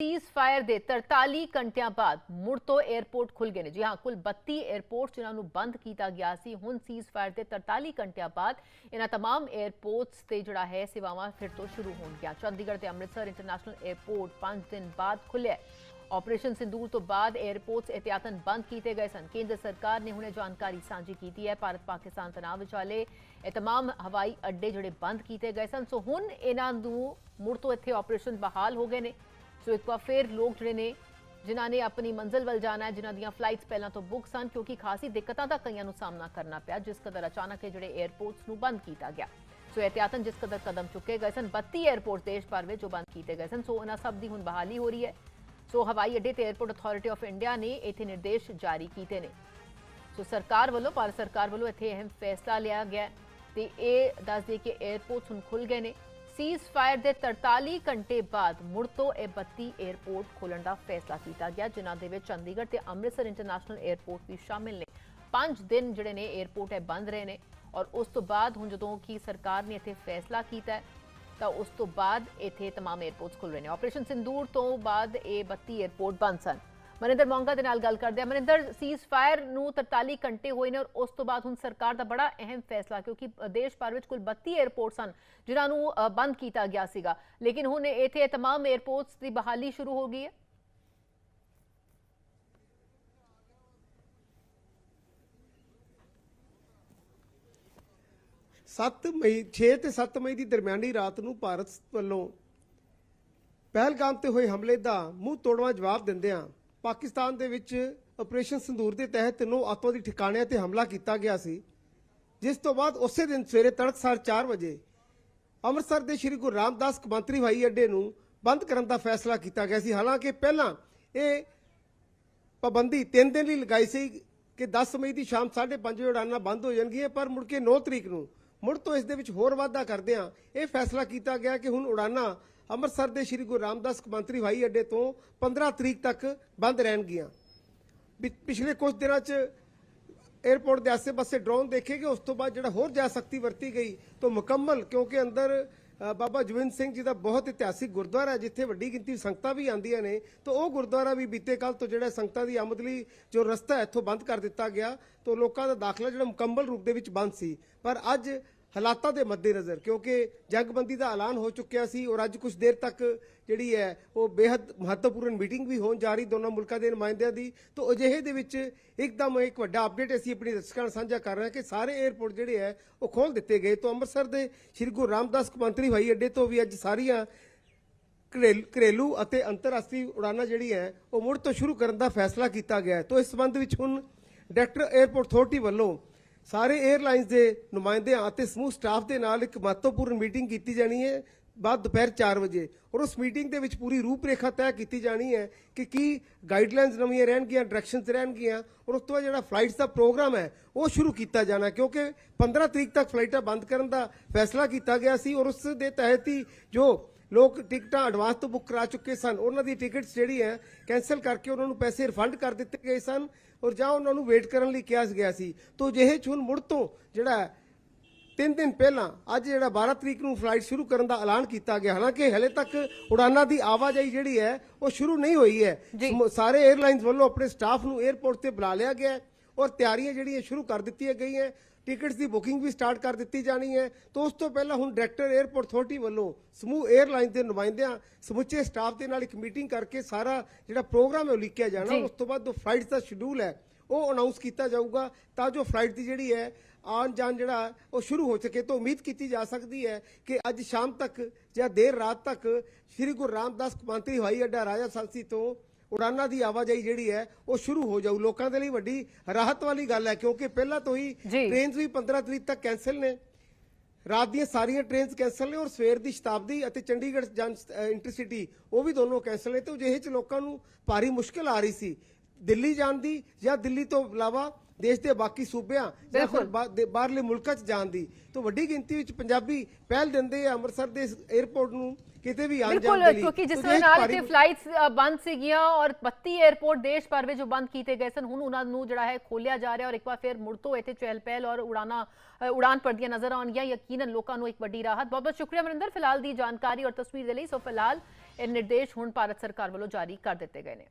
Cease fire ਦੇ 43 ਘੰਟਿਆਂ ਬਾਅਦ ਮੁੜ ਤੋਂ 에어ਪੋਰਟ ਖੁੱਲ ਗਏ ਨੇ। ਜੀ ਹਾਂ, ਕੁੱਲ 32 에어ਪੋਰਟ ਜਿਨ੍ਹਾਂ ਨੂੰ ਬੰਦ ਕੀਤਾ ਗਿਆ ਸੀ, ਹੁਣ ਸੀਜ਼ ਫਾਇਰ ਦੇ 43 ਘੰਟਿਆਂ ਬਾਅਦ ਇਹਨਾਂ तमाम 에어ਪੋਰਟਸ ਤੇ ਜਿਹੜਾ ਹੈ ਸੇਵਾਵਾਂ ਫਿਰ ਤੋਂ ਸ਼ੁਰੂ ਹੋਣਗੀਆਂ ਚੰਡੀਗੜ੍ਹ ਤੇ ਅੰਮ੍ਰਿਤਸਰ ਇੰਟਰਨੈਸ਼ਨਲ 에어ਪੋਰਟ 5 ਦਿਨ ਬਾਅਦ ਖੁੱਲਿਆ ਆਪਰੇਸ਼ਨ ਸਿੰਦੂਰ ਤੋਂ ਬਾਅਦ 에어ਪੋਰਟਸ ਇਤਿਆਤਨ ਬੰਦ ਕੀਤੇ ਗਏ ਸਨ। ਕੇਂਦਰ ਸਰਕਾਰ ਨੇ ਹੁਣੇ ਜਾਣਕਾਰੀ ਸਾਂਝੀ ਕੀਤੀ ਹੈ। ਭਾਰਤ ਪਾਕਿਸਤਾਨ ਤਣਾਅ ਵਿਚਾਲੇ ਇਹ तमाम ਹਵਾਈ ਅੱਡੇ ਜਿਹੜੇ ਬੰਦ ਕੀਤੇ ਗਏ ਸਨ। ਸੋ ਹੁਣ ਇਹਨਾਂ ਨੂੰ ਮੁੜ ਤੋਂ ਇੱਥੇ ਆਪਰੇਸ਼ਨ ਬਹਾਲ ਹੋ ਗਏ ਨੇ। ਸੋ ਇੱਕ ਵਾਰ ਫੇਰ ਲੋਕ ਜਿਹੜੇ ਨੇ, ਜਿਨ੍ਹਾਂ ਨੇ ਆਪਣੀ ਮੰਜ਼ਿਲ ਵੱਲ ਜਾਣਾ ਹੈ, ਜਿਨ੍ਹਾਂ ਦੀਆਂ ਫਲਾਈਟਸ ਪਹਿਲਾਂ ਤੋਂ ਬੁੱਕ ਸਨ, ਕਿਉਂਕਿ ਖਾਸੀ ਦਿੱਕਤਾਂ ਦਾ ਕਈਆਂ ਨੂੰ ਸਾਹਮਣਾ ਕਰਨਾ ਪਿਆ, ਜਿਸ ਕਦਰ ਅਚਾਨਕ ਇਹ ਜਿਹੜੇ 에ਅਰਪੋਰਟਸ ਨੂੰ ਬੰਦ ਕੀਤਾ ਗਿਆ। ਸੋ ਇhtiyatan ਜਿਸ ਕਦਰ ਕਦਮ ਚੁੱਕੇ ਗਏ ਸਨ 32 에ਅਰਪੋਰਟ ਦੇਸ਼ ਭਰ ਵਿੱਚ ਜੋ ਬੰਦ ਕੀਤੇ ਗਏ ਸਨ, ਸੋ ਉਹਨਾਂ ਸਭ ਦੀ ਹੁਣ ਬਹਾਲੀ ਹੋ ਰਹੀ ਹੈ। ਸੋ ਹਵਾਈ ਅੱਡੇ ਤੇ 에ਅਰਪੋਰਟ ਅਥਾਰਟੀ ਆਫ ਇੰਡੀਆ ਨੇ ਇਥੇ ਨਿਰਦੇਸ਼ ਜਾਰੀ ਕੀਤੇ ਨੇ। ਸੋ ਸਰਕਾਰ ਵੱਲੋਂ, ਭਾਰਤ ਸਰਕਾਰ ਵੱਲੋਂ ਇੱਥੇ ਅਹਿਮ ਫੈਸਲਾ ਲਿਆ ਗਿਆ ਤੇ ਇਹ ਦੱਸਦੇ ਕਿ 에ਅਰਪੋਰਟਸ ਹੁਣ ਖੁੱਲ ਗਏ ਨੇ। ਸੀਜ਼ ਫਾਇਰ ਦੇ 43 ਘੰਟੇ ਬਾਅਦ ਮੁੜ ਤੋਂ ਇਹ 32 에ਅਰਪੋਰਟ ਖੋਲਣ ਦਾ ਫੈਸਲਾ ਕੀਤਾ ਗਿਆ, ਜਿਨ੍ਹਾਂ ਦੇ ਵਿੱਚ ਚੰਡੀਗੜ੍ਹ ਤੇ ਅੰਮ੍ਰਿਤਸਰ ਇੰਟਰਨੈਸ਼ਨਲ 에ਅਰਪੋਰਟ ਵੀ ਸ਼ਾਮਿਲ ਨੇ। 5 ਦਿਨ ਜਿਹੜੇ ਨੇ 에ਅਰਪੋਰਟ ਹੈ ਬੰਦ ਰਹੇ ਨੇ ਔਰ ਉਸ ਤੋਂ ਬਾਅਦ ਹੁਣ ਜਦੋਂ ਕਿ ਸਰਕਾਰ ਨੇ ਇੱਥੇ ਫੈਸਲਾ ਕੀਤਾ ਤਾਂ ਉਸ ਤੋਂ ਬਾਅਦ ਇੱਥੇ ਤਮਾਮ 에ਅਰਪੋਰਟਸ ਖੁੱਲ ਰਹੇ ਨੇ। ਆਪਰੇਸ਼ਨ ਸਿੰਦੂਰ ਤੋਂ ਬਾਅਦ ਇਹ 32 에ਅਰਪੋਰਟ ਬੰਦ ਸਨ। ਮਨਿੰਦਰ ਮੌਂਗਾ ਦੇ ਨਾਲ ਗੱਲ ਕਰਦੇ ਆ ਮਨਿੰਦਰ ਸੀਜ਼ ਫਾਇਰ ਨੂੰ 43 ਘੰਟੇ ਹੋਏ ਨੇ ਔਰ ਉਸ ਤੋਂ ਬਾਅਦ ਹੁਣ ਸਰਕਾਰ ਦਾ ਬੜਾ ਅਹਿਮ ਫੈਸਲਾ ਕਿਉਂਕਿ ਦੇਸ਼ ਭਰ ਵਿੱਚ ਕੁੱਲ 32 에ਅਰਪੋਰਟਸ ਹਨ ਜਿਨ੍ਹਾਂ ਨੂੰ ਬੰਦ ਕੀਤਾ ਗਿਆ ਸੀਗਾ। ਲੇਕਿਨ ਹੁਣ ਇਥੇ तमाम 에ਅਰਪੋਰਟਸ ਦੀ ਬਹਾਲੀ ਸ਼ੁਰੂ ਹੋ ਗਈ ਹੈ। ਸੱਤ ਮਈ 6 ਤੇ 7 ਮਈ ਦੀ ਦਰਮਿਆਨੀ ਰਾਤ ਨੂੰ ਭਾਰਤ ਵੱਲੋਂ ਪਹਿਲਗਾਮ ਤੇ ਹੋਏ ਹਮਲੇ ਦਾ ਮੂੰਹ ਤੋੜਵਾ ਜਵਾਬ ਦਿੰਦਿਆਂ ਪਾਕਿਸਤਾਨ ਦੇ ਵਿੱਚ ਆਪਰੇਸ਼ਨ ਸੰਦੂਰ ਦੇ ਤਹਿਤ ਨੌ ਅੱਤਵਾਦੀ ਠਿਕਾਣਿਆਂ ਤੇ ਹਮਲਾ ਕੀਤਾ ਗਿਆ ਸੀ, ਜਿਸ ਤੋਂ ਬਾਅਦ ਉਸੇ ਦਿਨ ਸਵੇਰੇ ਤੜਕਸਾਰ 4 ਵਜੇ ਅੰਮ੍ਰਿਤਸਰ ਦੇ ਸ੍ਰੀ ਗੁਰੂ ਰਾਮਦਾਸ ਕੌਮਾਂਤਰੀ ਹਵਾਈ ਅੱਡੇ ਨੂੰ ਬੰਦ ਕਰਨ ਦਾ ਫੈਸਲਾ ਕੀਤਾ ਗਿਆ ਸੀ। ਹਾਲਾਂਕਿ ਪਹਿਲਾਂ ਇਹ ਪਾਬੰਦੀ 3 ਦਿਨ ਲਈ ਲਗਾਈ ਸੀ ਕਿ 10 ਮਈ ਦੀ ਸ਼ਾਮ 5:30 ਵਜੇ ਉਡਾਨਾਂ ਬੰਦ ਹੋ ਜਾਣਗੀਆਂ, ਪਰ ਮੁੜ ਕੇ 9 ਤਰੀਕ ਨੂੰ ਮੁੜ ਤੋਂ ਇਸ ਦੇ ਵਿੱਚ ਹੋਰ ਵਾਧਾ ਕਰਦਿਆਂ ਇਹ ਫੈਸਲਾ ਕੀਤਾ ਗਿਆ ਕਿ ਹੁਣ ਉਡਾਨਾਂ ਅੰਮ੍ਰਿਤਸਰ ਦੇ ਸ੍ਰੀ ਗੁਰੂ ਰਾਮਦਾਸ ਕੌਮਾਂਤਰੀ ਹਵਾਈ ਅੱਡੇ ਤੋਂ 15 ਤਰੀਕ ਤੱਕ ਬੰਦ ਰਹਿਣਗੀਆਂ। ਪਿਛਲੇ ਕੁਝ ਦਿਨਾਂ 'ਚ 에ਅਰਪੋਰਟ ਦੇ ਆਸੇ-ਪਾਸੇ ਡਰੋਨ ਦੇਖੇ ਗਏ। ਉਸ ਤੋਂ ਬਾਅਦ ਜਿਹੜਾ ਹੋਰ ਜਾ ਸਖਤੀ ਵਰਤੀ ਗਈ, ਤਾਂ ਮੁਕੰਮਲ ਕਿਉਂਕਿ ਅੰਦਰ ਬਾਬਾ ਜਵਿੰਦ ਸਿੰਘ ਜੀ ਦਾ ਬਹੁਤ ਇਤਿਹਾਸਿਕ ਗੁਰਦੁਆਰਾ ਹੈ, ਜਿੱਥੇ ਵੱਡੀ ਗਿਣਤੀ ਸੰਗਤਾਂ ਵੀ ਆਉਂਦੀਆਂ ਨੇ। ਤਾਂ ਉਹ ਗੁਰਦੁਆਰਾ ਵੀ ਬੀਤੇ ਕੱਲ ਤੋਂ ਜਿਹੜਾ ਸੰਗਤਾਂ ਦੀ ਆਮਦ ਲਈ ਜੋ ਰਸਤਾ ਹੈ, ਇੱਥੋਂ ਬੰਦ ਕਰ ਦਿੱਤਾ ਗਿਆ। ਤਾਂ ਲੋਕਾਂ ਦਾ ਦਾਖਲਾ ਜਿਹੜਾ ਮੁਕੰਮਲ ਰੂਪ ਦੇ ਵਿੱਚ ਬੰਦ ਸੀ। ਪਰ ਅੱਜ ਹਾਲਾਤਾਂ ਦੇ ਮੱਦੇਨਜ਼ਰ, ਕਿਉਂਕਿ ਜੰਗਬੰਦੀ ਦਾ ਐਲਾਨ ਹੋ ਚੁੱਕਿਆ ਸੀ ਔਰ ਅੱਜ ਕੁਝ ਦੇਰ ਤੱਕ ਜਿਹੜੀ ਹੈ ਉਹ ਬੇहद ਮਹੱਤਵਪੂਰਨ ਮੀਟਿੰਗ ਵੀ ਹੋਣ ਜਾ ਰਹੀ ਦੋਨਾਂ ਮੁਲਕਾਂ ਦੇ ਨੁਮਾਇੰਦਿਆਂ ਦੀ। ਤਾਂ ਅਜਿਹੇ ਦੇ ਵਿੱਚ ਇੱਕਦਮ ਇੱਕ ਵੱਡਾ ਅਪਡੇਟ ਅਸੀਂ ਆਪਣੇ ਦਰਸ਼ਕਾਂ ਨਾਲ ਸਾਂਝਾ ਕਰ ਰਹੇ ਹਾਂ ਕਿ ਸਾਰੇ 에ਅਰਪੋਰਟ ਜਿਹੜੇ ਹੈ ਉਹ ਖੋਲ ਦਿੱਤੇ ਗਏ। ਤੋਂ ਅੰਮ੍ਰਿਤਸਰ ਦੇ ਸ਼੍ਰੀ ਗੁਰੂ ਰਾਮਦਾਸ ਕਮੰਤਰੀ ਹਵਾਈ ਅੱਡੇ ਤੋਂ ਵੀ ਅੱਜ ਸਾਰੀਆਂ ਘਰੇਲੂ ਅਤੇ ਅੰਤਰਰਾਸ਼ਟਰੀ ਉਡਾਨਾਂ ਜਿਹੜੀ ਹੈ ਉਹ ਮੁੜ ਤੋਂ ਸ਼ੁਰੂ ਕਰਨ ਦਾ ਫੈਸਲਾ ਕੀਤਾ ਗਿਆ ਹੈ। ਤੋਂ ਇਸ ਸੰਬੰਧ ਵਿੱਚ ਹੁਣ ਡਾਇਰੈਕਟਰ 에ਅਰਪੋਰਟ ਅਥਾਰਟੀ ਵੱਲੋਂ ਸਾਰੇ 에ਅਰਲਾਈਨਸ ਦੇ ਨੁਮਾਇੰਦਿਆਂ ਅਤੇ ਸਮੂਹ ਸਟਾਫ ਦੇ ਨਾਲ ਇੱਕ ਮਹੱਤਵਪੂਰਨ ਮੀਟਿੰਗ ਕੀਤੀ ਜਾਣੀ ਹੈ ਬਾਅਦ ਦੁਪਹਿਰ 4 ਵਜੇ। ਔਰ ਉਸ ਮੀਟਿੰਗ ਦੇ ਵਿੱਚ ਪੂਰੀ ਰੂਪਰੇਖਾ ਤੈਅ ਕੀਤੀ ਜਾਣੀ ਹੈ ਕਿ ਕੀ ਗਾਈਡਲਾਈਨਸ ਨਵੀਆਂ ਰਹਿਣਗੀਆਂ ਡਾਇਰੈਕਸ਼ਨਸ ਰਹਿਣਗੀਆਂ, ਔਰ ਉਸ ਤੋਂ ਬਾਅਦ ਜਿਹੜਾ ਫਲਾਈਟਸ ਦਾ ਪ੍ਰੋਗਰਾਮ ਹੈ, ਉਹ ਸ਼ੁਰੂ ਕੀਤਾ ਜਾਣਾ, ਕਿਉਂਕਿ 15 ਤਰੀਕ ਤੱਕ ਫਲਾਈਟਾਂ ਬੰਦ ਕਰਨ ਦਾ ਫੈਸਲਾ ਕੀਤਾ ਗਿਆ ਸੀ, ਔਰ ਉਸ ਦੇ ਤਹਿਤ ਹੀ ਜੋ ਲੋਕ ਟਿਕਟਾਂ ਐਡਵਾਂਸ ਤੋਂ ਬੁੱਕ ਕਰਾ ਚੁੱਕੇ ਸਨ। ਉਹਨਾਂ ਦੀ ਟਿਕਟਸ ਜਿਹੜੀ ਹੈ ਕੈਨਸਲ ਕਰਕੇ ਉਹਨਾਂ ਨੂੰ ਪੈਸੇ ਰਿਫੰਡ ਕਰ ਦਿੱਤੇ ਗਏ ਸਨ ਔਰ ਜਾਂ ਉਹਨਾਂ ਨੂੰ ਵੇਟ ਕਰਨ ਲਈ ਕਿਹਾ ਗਿਆ ਸੀ। ਤੋਂ ਜਿਹੇ ਹੁਣ ਮੁੜ ਤੋਂ ਜਿਹੜਾ ਤਿੰਨ ਦਿਨ ਪਹਿਲਾਂ ਅੱਜ ਜਿਹੜਾ 12 ਤਰੀਕ ਨੂੰ ਫਲਾਈਟ ਸ਼ੁਰੂ ਕਰਨ ਦਾ ਐਲਾਨ ਕੀਤਾ ਗਿਆ। ਹਾਲਾਂਕਿ ਹਲੇ ਤੱਕ ਉਡਾਨਾਂ ਦੀ ਆਵਾਜਾਈ ਜਿਹੜੀ ਹੈ ਉਹ ਸ਼ੁਰੂ ਨਹੀਂ ਹੋਈ ਹੈ। ਸਾਰੇ 에ਅਰਲਾਈਨਸ ਵੱਲੋਂ ਆਪਣੇ ਸਟਾਫ ਨੂੰ 에ਅਰਪੋਰਟ ਤੇ ਬੁਲਾ ਲਿਆ ਗਿਆ ਹੈ। ਔਰ ਤਿਆਰੀਆਂ ਜਿਹੜੀਆਂ ਸ਼ੁਰੂ ਕਰ ਦਿੱਤੀਆਂ ਗਈਆਂ ਟਿਕਟਸ ਦੀ ਬੁਕਿੰਗ ਵੀ ਸਟਾਰਟ ਕਰ ਦਿੱਤੀ ਜਾਣੀ ਹੈ। ਤੋਂ ਉਸ ਤੋਂ ਪਹਿਲਾਂ ਹੁਣ ਡਾਇਰੈਕਟਰ 에ਅਰਪੋਰਟ ਅਥਾਰਟੀ ਵੱਲੋਂ ਸਮੂਹ 에ਅਰਲਾਈਨਸ ਦੇ ਨੁਮਾਇੰਦਿਆਂ ਸਮੁੱਚੇ ਸਟਾਫ ਦੇ ਨਾਲ ਇੱਕ ਮੀਟਿੰਗ ਕਰਕੇ ਸਾਰਾ ਜਿਹੜਾ ਪ੍ਰੋਗਰਾਮ ਹੈ ਉਹ ਲਿਖਿਆ ਜਾਣਾ। ਉਸ ਤੋਂ ਬਾਅਦ ਜੋ ਫਲਾਈਟਸ ਦਾ ਸ਼ਡਿਊਲ ਹੈ ਉਹ ਅਨਾਉਂਸ ਕੀਤਾ ਜਾਊਗਾ ਤਾਂ ਜੋ ਫਲਾਈਟ ਦੀ ਜਿਹੜੀ ਹੈ ਆਉਣ ਜਾਣ ਜਿਹੜਾ ਉਹ ਸ਼ੁਰੂ ਹੋ ਸਕੇ। ਤਾਂ ਉਮੀਦ ਕੀਤੀ ਜਾ ਸਕਦੀ ਹੈ ਕਿ ਅੱਜ ਸ਼ਾਮ ਤੱਕ ਜਾਂ ਦੇਰ ਰਾਤ ਤੱਕ ਸ੍ਰੀ ਗੁਰੂ ਰਾਮਦਾਸ ਕੌਮਾਂਤਰੀ ਹਵਾਈ ਅੱਡਾ ਰਾਜਾ ਸਾਂਸੀ ਤੋਂ ਉਡਾਨਾਂ ਦੀ ਆਵਾਜਾਈ ਜਿਹੜੀ ਹੈ ਉਹ ਸ਼ੁਰੂ ਹੋ ਜਾਊ। ਲੋਕਾਂ ਦੇ ਲਈ ਵੱਡੀ ਰਾਹਤ ਵਾਲੀ ਗੱਲ ਹੈ ਕਿਉਂਕਿ ਪਹਿਲਾਂ ਤੋਂ ਹੀ। ਟ੍ਰੇਨਸ ਵੀ 15 ਤਰੀਕ ਤੱਕ ਕੈਨਸਲ ਨੇ। ਰਾਤ ਦੀਆਂ ਸਾਰੀਆਂ ਟ੍ਰੇਨਸ ਕੈਨਸਲ ਨੇ ਔਰ ਸਵੇਰ ਦੀ ਸ਼ਤਾਬਦੀ ਅਤੇ ਚੰਡੀਗੜ੍ਹ ਜਨ ਇੰਟਰਸਿਟੀ ਉਹ ਵੀ ਦੋਨੋਂ ਕੈਨਸਲ ਨੇ। ਤੇ ਜਿਹੇ ਚ ਲੋਕਾਂ ਨੂੰ ਭਾਰੀ ਮੁਸ਼ਕਲ ਆ ਰਹੀ ਸੀ। ਦਿੱਲੀ ਜਾਣ ਦੀ ਜਾਂ ਦਿੱਲੀ ਤੋਂ ਇਲਾਵਾ ਦੇਸ਼ ਦੇ ਬਾਕੀ ਸੂਬਿਆਂ ਜਾਂ ਬਾਹਰਲੇ ਮੁਲਕਾਂ 'ਚ ਜਾਣ ਦੀ। ਤੋਂ ਵੱਡੀ ਗਿਣਤੀ ਵਿੱਚ ਪੰਜਾਬੀ ਪਹਿਲ ਦਿੰਦੇ ਆ ਅੰਮ੍ਰਿਤਸਰ ਦੇ 에ਅਰਪੋਰਟ ਨੂੰ। ਕਿਤੇ ਵੀ ਆਉਣ ਜਾਣ ਬਿਲਕੁਲ ਦੇ ਲਈ। ਕਿਉਂਕਿ ਜਿਸ ਤਰ੍ਹਾਂ ਨਾਲ ਇੱਥੇ ਫਲਾਈਟਸ ਬੰਦ ਸੀਗੀਆਂ ਔਰ 32 에ਅਰਪੋਰਟ ਦੇਸ਼ ਭਰ ਵਿੱਚ ਜੋ ਬੰਦ ਕੀਤੇ ਗਏ ਸਨ ਹੁਣ ਉਹਨਾਂ ਨੂੰ ਜਿਹੜਾ ਹੈ ਖੋਲਿਆ ਜਾ ਰਿਹਾ ਔਰ ਇੱਕ ਵਾਰ ਫਿਰ ਮੁੜ ਤੋਂ ਇੱਥੇ ਚਹਿਲ ਪਹਿਲ ਔਰ ਉਡਾਨਾ ਉਡਾਨ ਭਰਦੀਆਂ ਨਜ਼ਰ ਆਉਣਗੀਆਂ। ਯਕੀਨਨ ਲੋਕਾਂ ਨੂੰ ਇੱਕ ਵੱਡੀ ਰਾਹਤ। ਬਹੁਤ ਬਹੁਤ ਸ਼ੁਕਰੀਆ ਮਨਿੰਦਰ ਫਿਲਹਾਲ ਦੀ ਜਾਣਕਾਰੀ ਔਰ ਤਸਵੀਰ ਦੇ ਲਈ। ਸੋ ਫਿਲਹਾਲ ਇਹ ਨਿਰਦੇਸ਼ ਹੁਣ ਭਾਰਤ ਸਰਕਾਰ ਵੱਲੋਂ ਜਾਰੀ ਕਰ ਦਿੱਤੇ ਗਏ ਨੇ।